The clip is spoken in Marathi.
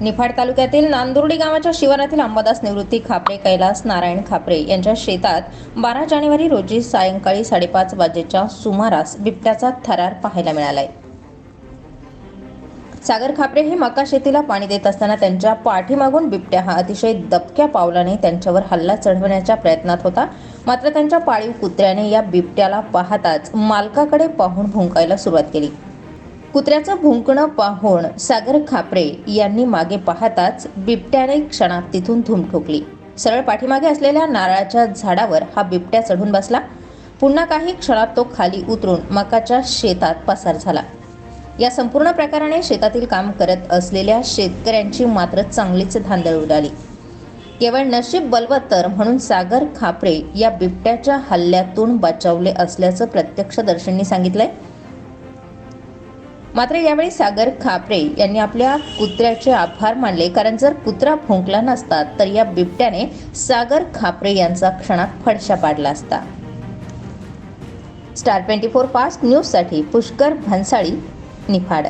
निफाड तालुक्यातील नांदुर्डी गावाच्या शिवारातील अंबादास निवृत्ती खापरे कैलास नारायण खापरे यांच्या शेतात बारा जानेवारी रोजी सायंकाळी साडेपाच वाजेच्या सुमारास बिबट्याचा थरार पाहायला मिळालाय. सागर खापरे हे मका शेतीला पाणी देत असताना त्यांच्या पाठीमागून बिबट्या हा अतिशय दबक्या पावलाने त्यांच्यावर हल्ला चढवण्याच्या प्रयत्नात होता. मात्र त्यांच्या पाळीव कुत्र्याने या बिबट्याला पाहताच मालकाकडे पाहून भुंकायला सुरुवात केली. कुत्र्याचं भुंकणं पाहून सागर खापरे यांनी मागे पाहताच बिबट्याने क्षणात तिथून धूम ठोकली. सरळ पाठीमागे असलेल्या नारळाच्या झाडावर हा बिबट्या चढून बसला. पुन्हा काही क्षणात तो खाली उतरून मकाच्या शेतात पसार झाला. या संपूर्ण प्रकाराने शेतातील काम करत असलेल्या शेतकऱ्यांची मात्र चांगलीच धांदळ उडाली. केवळ नशीब बलवत्तर म्हणून सागर खापरे या बिबट्याच्या हल्ल्यातून बचावले असल्याचं प्रत्यक्षदर्शींनी सांगितलंय. मात्र यावेळी सागर खापरे यांनी आपल्या कुत्र्याचे आभार मानले. कारण जर कुत्रा भोंकला नसता तर या बिबट्याने सागर खापरे यांचा क्षणात फडशा पाडला असता. स्टार ट्वेंटी फोर फास्ट न्यूजसाठी पुष्कर भन्साळी निफाड.